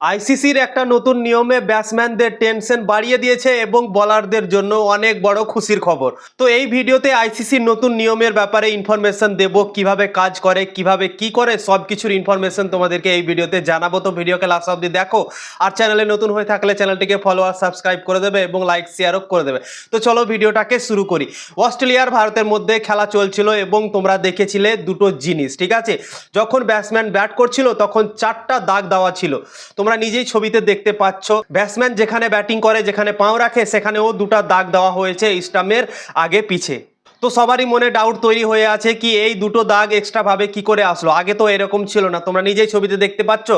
আইসিসির একটা নতুন নিয়মে ব্যাটসম্যানদের টেনশন বাড়িয়ে দিয়েছে এবং বলারদের জন্য অনেক বড় খুশির খবর। তো এই ভিডিওতে আইসিসির নতুন নিয়মের ব্যাপারে ইনফরমেশন দেব, কীভাবে কাজ করে, কীভাবে কি করে সব কিছুর ইনফরমেশন তোমাদেরকে এই ভিডিওতে জানাব। তো ভিডিওকে লাস্ট অব্দি দেখো। আর চ্যানেলে নতুন হয়ে থাকলে চ্যানেলটিকে ফলো আর সাবস্ক্রাইব করে দেবে এবং লাইক শেয়ারও করে দেবে। তো চলো ভিডিওটাকে শুরু করি। অস্ট্রেলিয়ার ভারতের মধ্যে খেলা চলছিল এবং তোমরা দেখেছিলে দুটো জিনিস, ঠিক আছে? যখন ব্যাটসম্যান ব্যাট করছিল, তখন চারটা দাগ দেওয়া ছিল। তোমরা নিজেই ছবিতে দেখতে পাচ্ছ। ব্যাটসম্যান যেখানে ব্যাটিং করে, যেখানে পাও রাখে, সেখানেও দুটা দাগ দেওয়া হয়েছে স্টামের আগে পিছে তো সবারই মনে ডাউট তৈরি হয়ে আছে কি এই দুটো দাগ এক্সট্রা ভাবে কি করে আসলো? আগে তো এরকম ছিল না। তোমরা নিজেই ছবিতে দেখতে পাচ্ছ,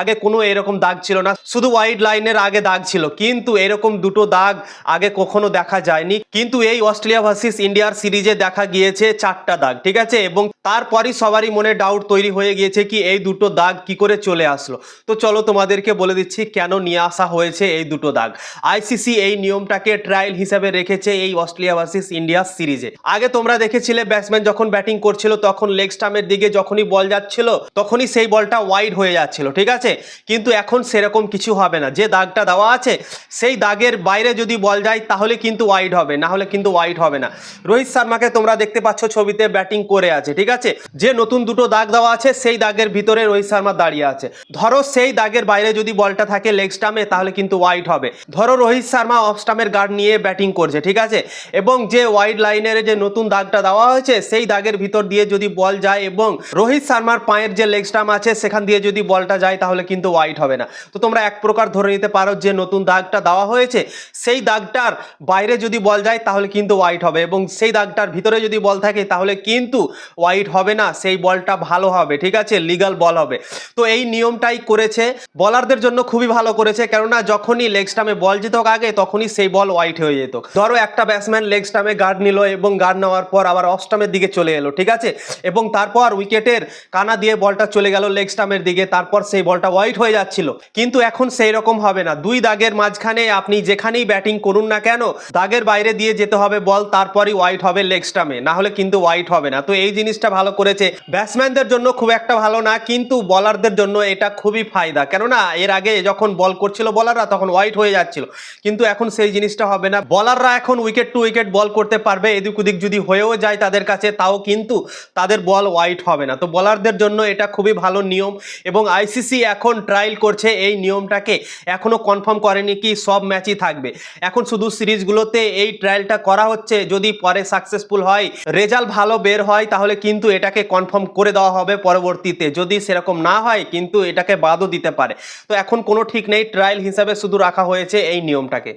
আগে কোনো এরকম দাগ ছিল না। শুধু হোয়াইট লাইনের আগে দাগ ছিল। কিন্তু এরকম দুটো দাগ আগে কখনো দেখা যায়নি। কিন্তু এই অস্ট্রেলিয়া ভার্সেস ইন্ডিয়ার সিরিজে দেখা গিয়েছে চারটা দাগ, ঠিক আছে? এবং তারপরই সবারই মনে ডাউট তৈরি হয়ে গিয়েছে কি এই দুটো দাগ কি করে চলে আসলো। তো চলো তোমাদেরকে বলে দিচ্ছি কেন নিয়ে আসা হয়েছে এই দুটো দাগ। আইসিসি এই নিয়মটাকে ট্রায়াল হিসাবে রেখেছে এই অস্ট্রেলিয়া ভার্সেস ইন্ডিয়া সিরিজে আগে তোমরা দেখেছিলে ব্যাটসম্যান যখন ব্যাটিং করছিল, তখন লেগ স্টাম্পের দিকে যখনই বল যাচ্ছিল, তখনই সেই বলটা ওয়াইড হয়ে যাচ্ছিল, ঠিক আছে? কিন্তু এখন সেরকম কিছু হবে না। যে দাগটা দেওয়া আছে, সেই দাগের বাইরে যদি বল যায়, তাহলে কিন্তু ওয়াইড হবে, না হলে কিন্তু ওয়াইড হবে না। রোহিত শর্মাকে তোমরা দেখতে পাচ্ছ ছবিতে ব্যাটিং করে আছে, ঠিক আছে? যে নতুন দুটো দাগ দেওয়া আছে, সেই দাগের ভিতরে রোহিত শর্মা দাঁড়িয়ে আছে। ধরো সেই দাগের বাইরে যদি বলটা থাকে লেগ স্টাম্পে তাহলে কিন্তু ওয়াইড হবে। ধরো রোহিত শর্মা অফ স্টাম্পের গার্ড নিয়ে ব্যাটিং করছে, ঠিক আছে? এবং যে ওয়াইড লাইনের যে নতুন দাগটা দেওয়া হয়েছে, সেই দাগের ভিতর দিয়ে যদি বল যায় এবং রোহিত শর্মার পায়ের যে লেগ স্টাম্প আছে, সেখান দিয়ে যদি বলটা যায়, তাহলে কিন্তু ওয়াইড হবে না। তো তোমরা এক প্রকার ধরে নিতে পারো যে নতুন দাগটা দেওয়া হয়েছে, সেই দাগটার বাইরে যদি বল যায়, তাহলে কিন্তু ওয়াইড হবে এবং সেই দাগটার ভিতরে যদি বল থাকে, তাহলে কিন্তু ওয়াইড হবে না, সেই বলটা ভালো হবে, ঠিক আছে? লিগাল বল হবে। তো এই নিয়মটাই করেছে বলারদের জন্য খুবই ভালো করেছে, কেননা যখনই লেগ স্টামে বল যেত আগে, তখনই সেই বল ওয়াইট হয়ে যেত। ধরো একটা ব্যাটসম্যান লেগ স্টামে গার্ড নিল এবং গার্ড নেওয়ার পর আবার অফ স্টামের দিকে চলে এলো, ঠিক আছে? এবং তারপর উইকেটের কানা দিয়ে বলটা চলে গেল লেগ স্টামের দিকে, তারপর সেই বলটা ওয়াইট হয়ে যাচ্ছিল। কিন্তু এখন সেই রকম হবে না। দুই দাগের মাঝখানে আপনি যেখানেই ব্যাটিং করুন না কেন, দাগের বাইরে দিয়ে যেতে হবে বল, তারপরই ওয়াইট হবে লেগ স্টামে না হলে কিন্তু ওয়াইট হবে না। তো এই জিনিসটা ভালো করেছে। ব্যাটসম্যানদের জন্য খুব একটা ভালো না, কিন্তু বলারদের জন্য এটা খুবই ফায়দা। কেননা এর আগে যখন বল করছিল বলাররা তখন হোয়াইট হয়ে যাচ্ছিল। কিন্তু এখন সেই জিনিসটা হবে না। বলাররা এখন উইকেট টু উইকেট বল করতে পারবে এদিক ওদিক যদি হয়েও যায় তাদের কাছে, তাও কিন্তু তাদের বল হোয়াইট হবে না। তো বলারদের জন্য এটা খুবই ভালো নিয়ম এবং আইসিসি এখন ট্রায়াল করছে। এই নিয়মটাকে এখনও কনফার্ম করেনি কি সব ম্যাচই থাকবে। এখন শুধু সিরিজগুলোতে এই ট্রায়ালটা করা হচ্ছে। যদি পরে সাকসেসফুল হয় রেজাল্ট ভালো বের হয়, তাহলে কিন্তু এটাকে কনফার্ম করে দেওয়া হবে পরবর্তীতে। যদি সেরকম না হয়, কিন্তু এটাকে বাদও দিতে পারে। তো এখন কোনো ঠিক নেই। ট্রায়াল হিসাবে শুধু রাখা হয়েছে এই নিয়মটাকে।